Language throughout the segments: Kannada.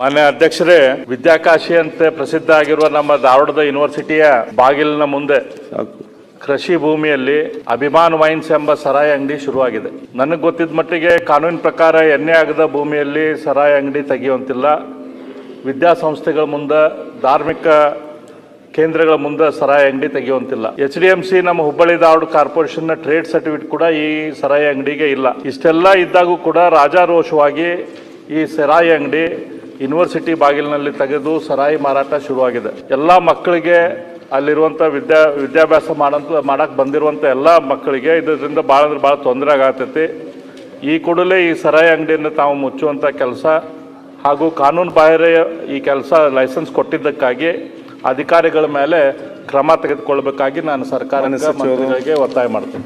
ಮಾನ್ಯ ಅಧ್ಯಕ್ಷರೇ ವಿದ್ಯಾಕಾಶಿ ಅಂತ ಪ್ರಸಿದ್ಧ ಆಗಿರುವ ನಮ್ಮ ಧಾರವಾಡದ ಯೂನಿವರ್ಸಿಟಿಯ ಬಾಗಿಲಿನ ಮುಂದೆ ಕೃಷಿ ಭೂಮಿಯಲ್ಲಿ ಅಭಿಮಾನ್ ವೈನ್ಸ್ ಎಂಬ ಸರಾಯಿ ಅಂಗಡಿ ಶುರುವಾಗಿದೆ. ನನಗೆ ಗೊತ್ತಿದ್ದ ಮಟ್ಟಿಗೆ ಕಾನೂನಿನ ಪ್ರಕಾರ ಎಣ್ಣೆ ಆಗದ ಭೂಮಿಯಲ್ಲಿ ಸರಾಯಿ ಅಂಗಡಿ ತೆಗೆಯುವಂತಿಲ್ಲ. ವಿದ್ಯಾಸಂಸ್ಥೆಗಳ ಮುಂದೆ ಧಾರ್ಮಿಕ ಕೇಂದ್ರಗಳ ಮುಂದೆ ಸರಾಯಿ ಅಂಗಡಿ ತೆಗೆಯುವಂತಿಲ್ಲ. ಎಚ್ ಡಿ ಎಂ ಸಿ ನಮ್ಮ ಹುಬ್ಬಳ್ಳಿ ಧಾರವಾಡ ಕಾರ್ಪೊರೇಷನ್ನ ಟ್ರೇಡ್ ಸರ್ಟಿಫಿಕೇಟ್ ಕೂಡ ಈ ಸರಾಯಿ ಅಂಗಡಿಗೆ ಇಲ್ಲ. ಇಷ್ಟೆಲ್ಲ ಇದ್ದಾಗೂ ಕೂಡ ರಾಜಾರೋಷವಾಗಿ ಈ ಸರಾಯಿ ಅಂಗಡಿ ಯೂನಿವರ್ಸಿಟಿ ಬಾಗಿಲಿನಲ್ಲಿ ತೆಗೆದು ಸರಾಯಿ ಮಾರಾಟ ಶುರುವಾಗಿದೆ. ಎಲ್ಲ ಮಕ್ಕಳಿಗೆ ಅಲ್ಲಿರುವಂಥ ವಿದ್ಯಾ ವಿದ್ಯಾಭ್ಯಾಸ ಮಾಡಂತ ಮಾಡಕ್ ಬಂದಿರುವಂಥ ಎಲ್ಲ ಮಕ್ಕಳಿಗೆ ಇದರಿಂದ ಭಾಳ ಅಂದ್ರೆ ಭಾಳ ತೊಂದರೆ ಆಗತೈತಿ. ಈ ಕೂಡಲೇ ಈ ಸರಾಯಿ ಅಂಗಡಿಯನ್ನು ತಾವು ಮುಚ್ಚುವಂಥ ಕೆಲಸ ಹಾಗೂ ಕಾನೂನು ಬಾಹಿರ ಈ ಕೆಲಸ ಲೈಸೆನ್ಸ್ ಕೊಟ್ಟಿದ್ದಕ್ಕಾಗಿ ಅಧಿಕಾರಿಗಳ ಮೇಲೆ ಕ್ರಮ ತೆಗೆದುಕೊಳ್ಬೇಕಾಗಿ ನಾನು ಸರ್ಕಾರ. ಮಂತ್ರಿಗಳಿಗೆ ಒತ್ತಾಯ ಮಾಡ್ತೀನಿ.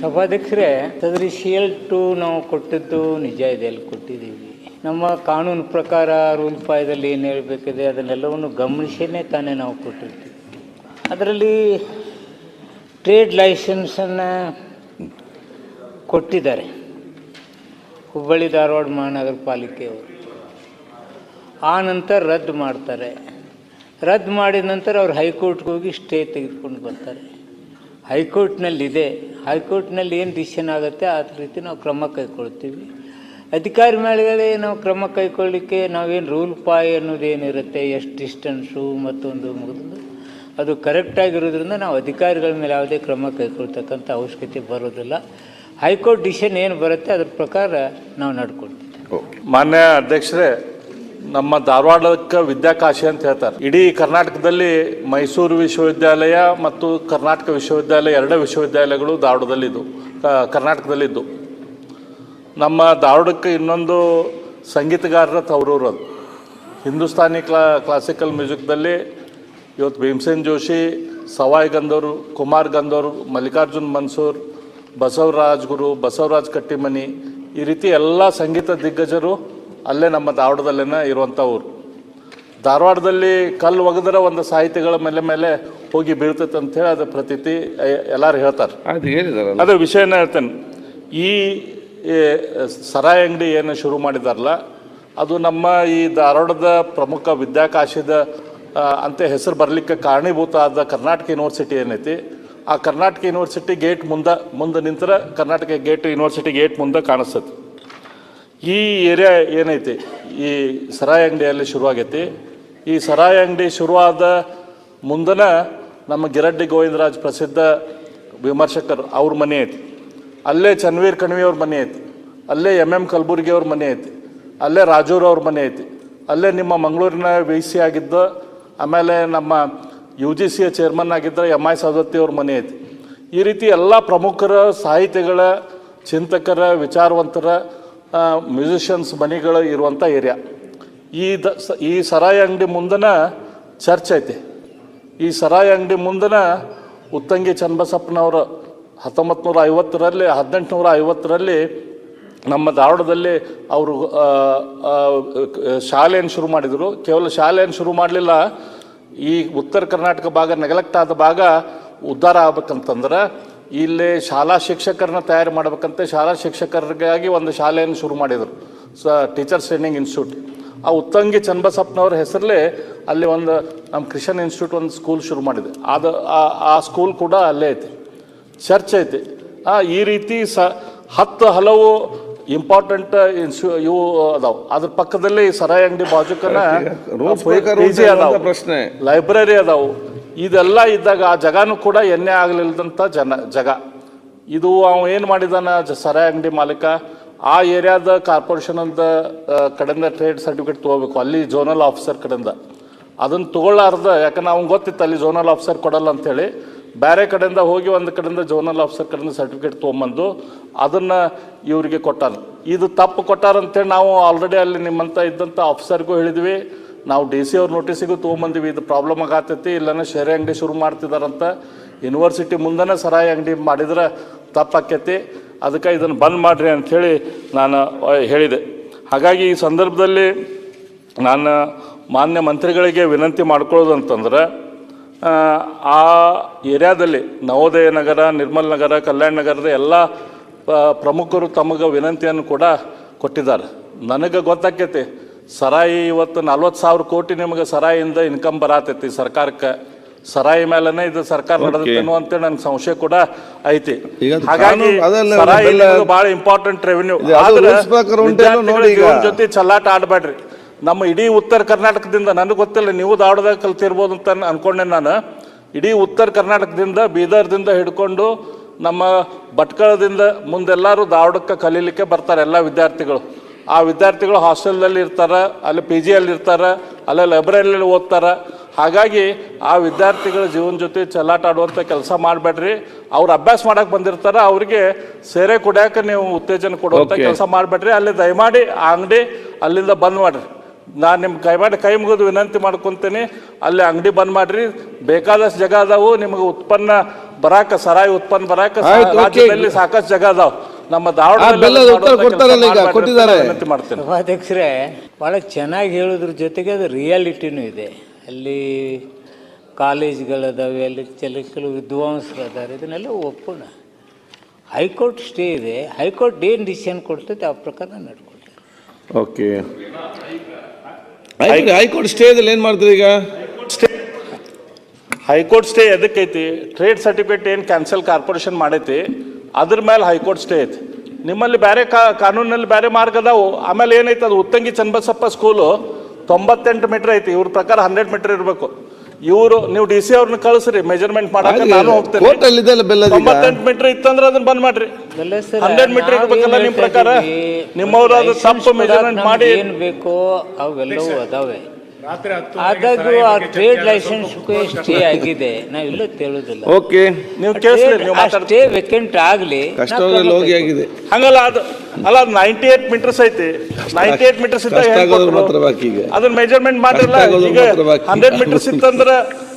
ಸಭಾಧ್ಯಕ್ಷರೇ ತೆಗ್ರಿ ಶೇಲ್ ಟು ನಾವು ಕೊಟ್ಟಿದ್ದು ನಿಜ ಇದೆ ಅಲ್ಲಿ ಕೊಟ್ಟಿದ್ದೀವಿ. ನಮ್ಮ ಕಾನೂನು ಪ್ರಕಾರ ರೂಲ್ ಪಾಯದಲ್ಲಿ ಏನು ಹೇಳಬೇಕಿದೆ, ಅದನ್ನೆಲ್ಲವನ್ನು ಗಮನಿಸಿನೇ ತಾನೇ ನಾವು ಕೊಟ್ಟಿರ್ತೀವಿ. ಅದರಲ್ಲಿ ಟ್ರೇಡ್ ಲೈಸೆನ್ಸನ್ನು ಕೊಟ್ಟಿದ್ದಾರೆ. ಹುಬ್ಬಳ್ಳಿ ಧಾರವಾಡ ಮಹಾನಗರ ಪಾಲಿಕೆಯವರು. ಆ ನಂತರ ರದ್ದು ಮಾಡ್ತಾರೆ. ರದ್ದು ಮಾಡಿದ ನಂತರ ಅವ್ರು ಹೈಕೋರ್ಟ್ಗೆ ಹೋಗಿ ಸ್ಟೇ ತೆಗೆದುಕೊಂಡು ಬರ್ತಾರೆ. ಹೈಕೋರ್ಟ್ನಲ್ಲಿದೆ. ಹೈಕೋರ್ಟ್ನಲ್ಲಿ ಏನು ಡಿಸಿಷನ್ ಆಗುತ್ತೆ ಆ ರೀತಿ ನಾವು ಕ್ರಮ ಕೈಗೊಳ್ತೀವಿ. ಅಧಿಕಾರಿ ಮೇಲೆಗಳೇ ನಾವು ಕ್ರಮ ಕೈಗೊಳ್ಳಿಕ್ಕೆ ನಾವೇನು ರೂಲ್ ಪಾಯ್ ಅನ್ನೋದೇನಿರುತ್ತೆ, ಎಷ್ಟು ಡಿಸ್ಟೆನ್ಸು ಮತ್ತೊಂದು ಮುಗಿದು. ಅದು ಕರೆಕ್ಟಾಗಿರೋದ್ರಿಂದ ನಾವು ಅಧಿಕಾರಿಗಳ ಮೇಲೆ ಯಾವುದೇ ಕ್ರಮ ಕೈಗೊಳ್ತಕ್ಕಂಥ ಅವಶ್ಯಕತೆ ಬರೋದಿಲ್ಲ. ಹೈಕೋರ್ಟ್ ಡಿಸಿಷನ್ ಏನು ಬರುತ್ತೆ ಅದ್ರ ಪ್ರಕಾರ ನಾವು ನಡ್ಕೊಳ್ತೀವಿ. ಮಾನ್ಯ ಅಧ್ಯಕ್ಷರೇ, ನಮ್ಮ ಧಾರವಾಡಕ್ಕೆ ವಿದ್ಯಾಕಾಶಿ ಅಂತ ಹೇಳ್ತಾರೆ. ಇಡೀ ಕರ್ನಾಟಕದಲ್ಲಿ ಮೈಸೂರು ವಿಶ್ವವಿದ್ಯಾಲಯ ಮತ್ತು ಕರ್ನಾಟಕ ವಿಶ್ವವಿದ್ಯಾಲಯ ಎರಡೇ ವಿಶ್ವವಿದ್ಯಾಲಯಗಳು ಧಾರವಾಡದಲ್ಲಿದ್ದು ಕರ್ನಾಟಕದಲ್ಲಿದ್ದು. ನಮ್ಮ ಧಾರವಾಡಕ್ಕೆ ಇನ್ನೊಂದು ಸಂಗೀತಗಾರರ ತವರೂರು ಅದು. ಹಿಂದೂಸ್ತಾನಿ ಕ್ಲಾ ಕ್ಲಾಸಿಕಲ್ ಮ್ಯೂಸಿಕ್ದಲ್ಲಿ ಇವತ್ತು ಭೀಮಸೇನ್ ಜೋಶಿ ಸವಾಯ್ ಗಂಧೋರು ಕುಮಾರ್ ಗಂಧೋರು ಮಲ್ಲಿಕಾರ್ಜುನ್ ಮನ್ಸೂರ್ ಬಸವರಾಜ್ ಗುರು ಬಸವರಾಜ್ ಕಟ್ಟಿಮನಿ ಈ ರೀತಿ ಎಲ್ಲ ಸಂಗೀತ ದಿಗ್ಗಜರು ಅಲ್ಲೇ ನಮ್ಮ ಧಾರವಾಡದಲ್ಲೇನೆ ಇರುವಂಥವ್ರು ಊರು. ಧಾರವಾಡದಲ್ಲಿ ಕಲ್ಲು ಒಗೆದ್ರೆ ಒಂದು ಸಾಹಿತಿಗಳ ಮೇಲೆ ಮೇಲೆ ಹೋಗಿ ಬೀಳ್ತೈತೆ ಅಂತೇಳಿ ಅದು ಪ್ರತೀತಿ ಎಲ್ಲರೂ ಹೇಳ್ತಾರೆ. ಅದೇ ವಿಷಯನ ಹೇಳ್ತೇನೆ. ಈ ಈ ಸರಾಯಿ ಅಂಗಡಿ ಏನು ಶುರು ಮಾಡಿದಾರಲ್ಲ, ಅದು ನಮ್ಮ ಈ ಧಾರವಾಡದ ಪ್ರಮುಖ ವಿದ್ಯಾಕಾಶದ ಅಂತ ಹೆಸರು ಬರಲಿಕ್ಕೆ ಕಾರಣೀಭೂತ ಆದ ಕರ್ನಾಟಕ ಯೂನಿವರ್ಸಿಟಿ ಏನೈತಿ, ಆ ಕರ್ನಾಟಕ ಯೂನಿವರ್ಸಿಟಿ ಗೇಟ್ ಮುಂದೆ ಮುಂದೆ ನಿಂತರ ಕರ್ನಾಟಕ ಗೇಟ್ ಯೂನಿವರ್ಸಿಟಿ ಗೇಟ್ ಮುಂದೆ ಕಾಣಿಸ್ತದೆ ಈ ಏರಿಯಾ ಏನೈತಿ, ಈ ಸರಾಯಿ ಅಂಗಡಿಯಲ್ಲಿ ಶುರುವಾಗೈತಿ. ಈ ಸರಾಯಿ ಅಂಗಡಿ ಶುರುವಾದ ಮುಂದನ ನಮ್ಮ ಗಿರಡ್ಡಿ ಗೋವಿಂದರಾಜ್ ಪ್ರಸಿದ್ಧ ವಿಮರ್ಶಕರು ಅವ್ರ ಮನೆ ಐತಿ. ಅಲ್ಲೇ ಚನ್ವೀರ್ ಕಣ್ವಿ ಅವ್ರ ಮನೆ ಐತಿ. ಅಲ್ಲೇ ಎಂ ಎಂ ಕಲಬುರ್ಗಿ ಅವ್ರ ಮನೆ ಐತಿ. ಅಲ್ಲೇ ರಾಜೂರ್ ಅವ್ರ ಮನೆ ಐತಿ. ಅಲ್ಲೇ ನಿಮ್ಮ ಮಂಗಳೂರಿನ ವಿ ಸಿ ಆಗಿದ್ದ, ಆಮೇಲೆ ನಮ್ಮ ಯು ಜಿ ಸಿಯ ಚೇರ್ಮನ್ ಆಗಿದ್ದ ಎಂ ಐ ಸವದತ್ತಿ ಅವ್ರ ಮನೆ ಐತಿ. ಈ ರೀತಿ ಎಲ್ಲ ಪ್ರಮುಖರ ಸಾಹಿತಿಗಳ, ಚಿಂತಕರ, ವಿಚಾರವಂತರ ಮ್ಯೂಸಿಷಿಯನ್ಸ್ ಮನೆಗಳು ಇರುವಂಥ ಏರಿಯಾ. ಈ ದ ಈ ಸರಾಯಿ ಅಂಗಡಿ ಮುಂದನ ಚರ್ಚ್ ಐತಿ. ಈ ಸರಾಯಿ ಅಂಗಡಿ ಮುಂದನ ಉತ್ತಂಗಿ ಚನ್ನಬಸಪ್ಪನವರು ಹತ್ತೊಂಬತ್ತು ನೂರ ಐವತ್ತರಲ್ಲಿ ಹದಿನೆಂಟುನೂರ ಐವತ್ತರಲ್ಲಿ ನಮ್ಮ ಧಾರವಾಡದಲ್ಲಿ ಅವರು ಶಾಲೆಯನ್ನು ಶುರು ಮಾಡಿದರು. ಕೇವಲ ಶಾಲೆಯನ್ನು ಶುರು ಮಾಡಲಿಲ್ಲ. ಈ ಉತ್ತರ ಕರ್ನಾಟಕ ಭಾಗ ನೆಗ್ಲೆಕ್ಟ್ ಆದ ಭಾಗ ಉದ್ಧಾರ ಆಗ್ಬೇಕಂತಂದ್ರೆ, ಇಲ್ಲಿ ಶಾಲಾ ಶಿಕ್ಷಕರನ್ನ ತಯಾರು ಮಾಡ್ಬೇಕಂತ ಶಾಲಾ ಶಿಕ್ಷಕರಿಗಾಗಿ ಒಂದು ಶಾಲೆಯನ್ನು ಶುರು ಮಾಡಿದರು. ಸ ಟೀಚರ್ಸ್ ಟ್ರೈನಿಂಗ್ ಇನ್ಸ್ಟಿಟ್ಯೂಟ್ ಆ ಉತ್ತಂಗಿ ಚನ್ನಬಸಪ್ಪನವ್ರ ಹೆಸರಲ್ಲೇ ಅಲ್ಲಿ ಒಂದು ನಮ್ಮ ಕ್ರಿಶ್ಚಿಯನ್ ಇನ್ಸ್ಟಿಟ್ಯೂಟ್ ಒಂದು ಸ್ಕೂಲ್ ಶುರು ಮಾಡಿದೆ. ಅದು, ಆ ಸ್ಕೂಲ್ ಕೂಡ ಅಲ್ಲೇ ಐತಿ. ಚರ್ಚ್ ಐತಿ. ಆ, ಈ ರೀತಿ ಸ ಹತ್ತು ಹಲವು ಇಂಪಾರ್ಟೆಂಟ್ ಇನ್ಸ್ಯೂ ಇವು ಅದಾವ. ಅದ್ರ ಪಕ್ಕದಲ್ಲಿ ಸರಾಯಿ ಅಂಗಡಿ ಬಾಜುಕನ ಪ್ರಶ್ನೆ. ಲೈಬ್ರರಿ ಅದಾವು. ಇದೆಲ್ಲ ಇದ್ದಾಗ ಆ ಜಗಾನು ಕೂಡ ಎಣ್ಣೆ ಆಗಲಿಲ್ಲದಂಥ ಜನ ಜಗ. ಇದು ಅವ ಏನು ಮಾಡಿದಾನ ಜ- ಸರಾಯಿ ಅಂಗಡಿ ಮಾಲೀಕ? ಆ ಏರಿಯಾದ ಕಾರ್ಪೊರೇಷನ್ ಅಂತ ಕಡೆಯಿಂದ ಟ್ರೇಡ್ ಸರ್ಟಿಫಿಕೇಟ್ ತೊಗೋಬೇಕು. ಅಲ್ಲಿ ಝೋನಲ್ ಆಫೀಸರ್ ಕಡೆಯಿಂದ. ಅದನ್ನು ತಗೊಳ್ಳಾರ್ದ ಯಾಕಂದ್ರೆ ಅವ್ನು ಗೊತ್ತಿತ್ತು ಅಲ್ಲಿ ಜೋನಲ್ ಆಫೀಸರ್ ಕೊಡಲ್ಲ ಅಂತೇಳಿ. ಬೇರೆ ಕಡೆಯಿಂದ ಹೋಗಿ ಒಂದು ಕಡೆಯಿಂದ ಜೋನಲ್ ಆಫೀಸರ್ ಕಡೆಯಿಂದ ಸರ್ಟಿಫಿಕೇಟ್ ತೊಗೊಂಬಂದು ಅದನ್ನು ಇವರಿಗೆ ಕೊಟ್ಟಾನ ಇದು ತಪ್ಪು ಕೊಟ್ಟಾರಂತೇಳಿ ನಾವು ಆಲ್ರೆಡಿ ಅಲ್ಲಿ ನಿಮ್ಮಂತ ಇದ್ದಂಥ ಆಫೀಸರ್ಗೂ ಹೇಳಿದ್ವಿ. ನಾವು ಡಿ ಸಿ ಅವ್ರ ನೋಟಿಸಿಗೂ ತೊಗೊಂಬಂದಿವಿ. ಇದು ಪ್ರಾಬ್ಲಮ್ ಆಗತ್ತೈತಿ ಇಲ್ಲನ ಶೇರೆ ಅಂಗಡಿ ಶುರು ಮಾಡ್ತಿದಾರಂತ. ಯೂನಿವರ್ಸಿಟಿ ಮುಂದನೇ ಸರಾಯಿ ಅಂಗಡಿ ಮಾಡಿದ್ರೆ ತಪ್ಪಾಕೈತಿ. ಅದಕ್ಕೆ ಇದನ್ನು ಬಂದ್ ಮಾಡಿರಿ ಅಂಥೇಳಿ ನಾನು ಹೇಳಿದೆ. ಹಾಗಾಗಿ ಈ ಸಂದರ್ಭದಲ್ಲಿ ನಾನು ಮಾನ್ಯ ಮಂತ್ರಿಗಳಿಗೆ ವಿನಂತಿ ಮಾಡ್ಕೊಳ್ಳೋದು ಅಂತಂದ್ರೆ ಆ, ಆ ಏರಿಯಾದಲ್ಲಿ ನವೋದಯ ನಗರ ನಿರ್ಮಲ್ ನಗರ ಕಲ್ಯಾಣ ನಗರದ ಎಲ್ಲ ಪ್ರಮುಖರು ತಮಗೆ ವಿನಂತಿಯನ್ನು ಕೂಡ ಕೊಟ್ಟಿದ್ದಾರೆ. ನನಗೆ ಗೊತ್ತಾಕೈತಿ ಸರಾಯಿ ಇವತ್ತು ನಲ್ವತ್ತು ಸಾವಿರ ಕೋಟಿ ನಿಮಗೆ ಸರಾಯಿಯಿಂದ ಇನ್ಕಮ್ ಬರತೈತಿ ಸರ್ಕಾರಕ್ಕೆ. ಸರಾಯಿ ಮೇಲೆ ಇದು ಸರ್ಕಾರ ನಡೆದತ್ತೇನೋ ಅಂತೇಳಿ ನನಗೆ ಸಂಶಯ ಕೂಡ ಐತಿ. ಹಾಗಾಗಿ ಸರಾಯಿ ಬಹಳ ಇಂಪಾರ್ಟೆಂಟ್ ರೆವಿನ್ಯೂ. ಜೊತೆ ಚಲ್ಲಾಟ ಆಡಬೇಡ್ರಿ. ನಮ್ಮ ಇಡೀ ಉತ್ತರ ಕರ್ನಾಟಕದಿಂದ ನನಗೆ ಗೊತ್ತಿಲ್ಲ ನೀವು ದಾವಡದಾಗ ಕಲ್ತಿರ್ಬೋದು ಅಂತ ಅನ್- ಅನ್ಕೊಂಡೆ ನಾನು. ಇಡೀ ಉತ್ತರ ಕರ್ನಾಟಕದಿಂದ ಬೀದರ್ದಿಂದ ಹಿಡ್ಕೊಂಡು ನಮ್ಮ ಭಟ್ಕಳದಿಂದ ಮುಂದೆಲ್ಲರೂ ದಾವಡಕ್ಕೆ ಕಲೀಲಿಕ್ಕೆ ಬರ್ತಾರೆ ಎಲ್ಲ ವಿದ್ಯಾರ್ಥಿಗಳು. ಆ ವಿದ್ಯಾರ್ಥಿಗಳು ಹಾಸ್ಟೆಲ್ದಲ್ಲಿ ಇರ್ತಾರೆ ಅಲ್ಲಿ ಪಿ ಜಿಯಲ್ಲಿ ಇರ್ತಾರೆ ಅಲ್ಲೇ ಲೈಬ್ರರಿಯಲ್ಲಿ ಓದ್ತಾರೆ. ಹಾಗಾಗಿ ಆ ವಿದ್ಯಾರ್ಥಿಗಳ ಜೀವನ ಜೊತೆ ಚೆಲ್ಲಾಟ ಆಡುವಂಥ ಕೆಲಸ ಮಾಡಬೇಡ್ರಿ. ಅವ್ರು ಅಭ್ಯಾಸ ಮಾಡಕ್ಕೆ ಬಂದಿರ್ತಾರೆ ಅವ್ರಿಗೆ ಸೇರೆ ಕುಡಿಯೋಕೆ ನೀವು ಉತ್ತೇಜನ ಕೊಡುವಂಥ. ಕೆಲಸ ಮಾಡಬೇಡ್ರಿ. ಅಲ್ಲಿ ದಯಮಾಡಿ ಆ ಅಂಗಡಿ ಅಲ್ಲಿಂದ ಬಂದ್ ಮಾಡ್ರಿ. ನಾನು ನಿಮ್ಮ ಕೈ ಮಾಡಿ ಕೈ ಮುಗಿದು ವಿನಂತಿ ಮಾಡ್ಕೊತೀನಿ. ಅಲ್ಲಿ ಅಂಗಡಿ ಬಂದ್ ಮಾಡ್ರಿ. ಬೇಕಾದಷ್ಟು ಜಾಗ ಅದಾವು. ನಿಮಗೆ ಉತ್ಪನ್ನ ಬರಾಕ ಸರಾಯಿ ಉತ್ಪನ್ನ ಬರಾಕ. ರಾಜ್ಯದಲ್ಲಿ ಸಾಕಷ್ಟು ಜಾಗ ಅದಾವ. ನಮ್ಮ ದಾವಣಗೆರೆ ಬೆಲ್ಲದ ಉತ್ತರ ಕೊಡ್ತಾರಲ್ಲ ಈಗ, ಕೊಟ್ಟಿದ್ದಾರೆ. ವಿನಂತಿ ಮಾಡ್ತೇನೆ. ಸಭಾಧ್ಯಕ್ಷರೇ ಭಾಳ ಚೆನ್ನಾಗಿ ಹೇಳೋದ್ರ ಜೊತೆಗೆ ಅದು ರಿಯಾಲಿಟಿನೂ ಇದೆ. ಅಲ್ಲಿ ಕಾಲೇಜ್ಗಳದಾವೆ ಅಲ್ಲಿ ಕೆಲ ಕೆಲವು ವಿದ್ವಾಂಸರು ಅದಾರೆ ಇದನ್ನೆಲ್ಲ ಒಪ್ಪೋಣ ಹೈಕೋರ್ಟ್ ಸ್ಟೇ ಇದೆ. ಹೈಕೋರ್ಟ್ ಏನು ಡಿಸಿಷನ್ ಕೊಡ್ತೈತೆ ಆ ಪ್ರಕಾರ ನಡ್ಕೊಳ್ತೀವಿ ಓಕೆ ಹೈಕೋರ್ಟ್ ಸ್ಟೇ ಸ್ಟೇದಲ್ಲಿ ಏನು ಮಾಡ್ತೀರಿ ಈಗ? ಹೈಕೋರ್ಟ್ ಸ್ಟೇ ಎದಕ್ಕೈತಿ? ಟ್ರೇಡ್ ಸರ್ಟಿಫಿಕೇಟ್ ಏನು ಕ್ಯಾನ್ಸಲ್ ಕಾರ್ಪೊರೇಷನ್ ಮಾಡೈತಿ? ಅದ್ರ ಮೇಲೆ ಹೈಕೋರ್ಟ್ ಸ್ಟೇ ಐತಿ. ನಿಮ್ಮಲ್ಲಿ ಬೇರೆ ಕಾ ಕಾನೂನಲ್ಲಿ ಬೇರೆ ಮಾರ್ಗ ಅದಾವು. ಆಮೇಲೆ ಏನೈತೆ ಅದು ಉತ್ತಂಗಿ ಚನ್ನಬಸಪ್ಪ ಸ್ಕೂಲು ತೊಂಬತ್ತೆಂಟು ಮೀಟರ್ ಐತಿ. ಇವ್ರ ಪ್ರಕಾರ ಹಂಡ್ರೆಡ್ ಮೀಟರ್ ಇರಬೇಕು. ಇವರು ನೀವು ಡಿ ಸಿ ಅವ್ರನ್ನ ಕಳಿಸ್ರಿ ಮೆಜರ್ಮೆಂಟ್ ಮಾಡಕ್ಕೆ ನಾನು ಹೋಗ್ತೇನೆ. ಹೋಟೆಲ್ ಇದೆಲ್ಲ ಬೆಲ್ಲದ ಈಗ ತೊಂಬತ್ತೆಂಟು ಮೀಟರ್ ಇತ್ತಂದ್ರೆ ಅದನ್ನ ಬಂದ್ ಮಾಡ್ರಿ. ಹಂಡ್ರೆಡ್ ಮೀಟರ್ ಇರ್ಬೇಕಲ್ಲ ನಿಮ್ ಪ್ರಕಾರ ನಿಮ್ಮವ್ರು ಅದು ತಪ್ಪು ಮೆಜರ್ಮೆಂಟ್ ಮಾಡಿ. ಏನ್ ಬೇಕೋ ಅವೆಲ್ಲವೂ ಅದಾವೆ. ಆದಾಗ್ಯೂ ಆ ಟ್ರೇಡ್ ಲೈಸೆನ್ಸ್ ಸ್ಟೇ ಆಗಿದೆ. ನಾವು ಇಲ್ಲ ತೇಳುದಿಲ್ಲ ಓಕೆ ನೀವು ಕೇಳಿಸ್ರಿ ನೀವು ಮಾತಾಡ್ತೀರಿ ಸ್ಟೇ ವೇಕೆಂಟ್ ಆಗಲಿ ಕಷ್ಟದಲ್ಲಿ ಹೋಗಿ ಆಗಿದೆ. ಹಂಗಲ್ಲ ಅದು ಅಲ್ಲ ಅದು ನೈಂಟಿ ಏಟ್ ಮೀಟರ್ಸ್ ಐತಿ. ನೈಂಟಿ ಏಟ್ ಮೀಟರ್ಸ್ ಇದ್ದಾಗ ಕಷ್ಟ ಆಗೋದು ಮಾತ್ರ ಬಾಕಿ ಈಗ. ಅದನ್ನ ಮೆಜರ್ಮೆಂಟ್ ಮಾಡಿರಲ್ಲ ಕಷ್ಟ ಆಗೋದು ಈಗ ಮಾತ್ರ ಬಾಕಿ. ಹಂಡ್ರೆಡ್ ಮೀಟರ್ಸ್ ಇತ್ತಂದ್ರೆ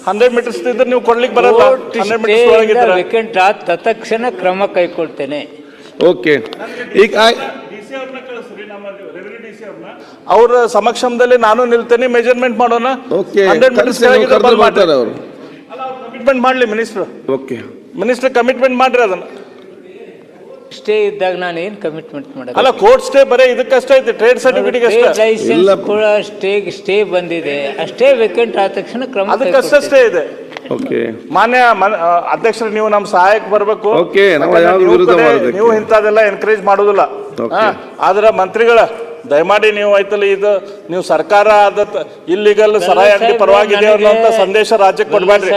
ಹಂಡ್ರೆಡ್ ಮೀಟರ್ಸ್ ಇದ್ರೆ ನೀವು ಕೊಡ್ಲಿಕ್ಕೆ ಬರಲ್ಲ. ಹಂಡ್ರೆಡ್ ಮೀಟರ್ಸ್ ಒಳಗಿದ್ರೆ ವೇಕೆಂಟ್ ಆದ ತತ್ಕ್ಷಣ ಕ್ರಮ ಕೈಗೊಳ್ತೇನೆ. ಓಕೆ ಈಗ ಆಯ್- ಅವ್ರ ಸಮಕ್ಷಮದಲ್ಲಿ ನಾನು ನಿಲ್ತೇನೆ ಮೆಜರ್ಮೆಂಟ್ ಮಾಡೋಣ. ಓಕೆ ಹಂಡ್ರೆಡ್ ಬರ್ತಾರೆ ಅವರು. ಕಮಿಟ್ಮೆಂಟ್ ಮಾಡ್ಲಿ ಮಿನಿಸ್ಟರ್ ಓಕೆ ಮಿನಿಸ್ಟರ್ ಕಮಿಟ್ಮೆಂಟ್ ಮಾಡ್ರಿ ಅದನ್ನ. ಸ್ಟೇ ಇದ್ದಾಗ ನಾನು ಏನು ಕಮಿಟ್ಮೆಂಟ್ ಅಲ್ಲ ಮಾಡೋದು ಕೋರ್ಟ್ ಸ್ಟೇ ಬರೀ ಇದಕ್ಕಷ್ಟೇ ಐತಿ ಟ್ರೇಡ್ ಸರ್ಟಿಫಿಕೇಟ್ ಲೈಸೆನ್ಸ್ ಇಲ್ಲ. ಕೂಡ ಸ್ಟೇ ಸ್ಟೇ ಬಂದಿದೆ. ಅಷ್ಟೇ ವೇಕೆಂಟ್ ಆದ ತಕ್ಷಣ ಕ್ರಮ ಅದಕ್ಕಷ್ಟೇ. ಸ್ಟೇ ಇದೆ. ಓಕೆ ಮಾನ್ಯ ಅಧ್ಯಕ್ಷರು ನೀವು ನಮ್ಮ ಸಹಾಯಕ್ಕೆ ಬರಬೇಕು. ಓಕೆ ನಾವು ವಿರುದ್ಧ. ನೀವು ಇಂಥದೆಲ್ಲ ಎನ್ಕರೇಜ್ ಮಾಡುದಿಲ್ಲ. ಆದ್ರೆ ಮಂತ್ರಿಗಳ ದಯಮಾಡಿ ನೀವು ಆಯ್ತಲ್ಲ ಇದು ನೀವು ಸರ್ಕಾರ ಆದ ಇಲ್ಲಿಗಲ್ ಸರಾಯಿ ಅಂಗಡಿ ಸಾಹೇಬ್ರೆ, ಪರವಾಗಿದೆ ಅನ್ನೋಂಥ ಸಂದೇಶ ರಾಜ್ಯಕ್ಕೆ ಕೊಡ್ಬೇಡ್ರಿ.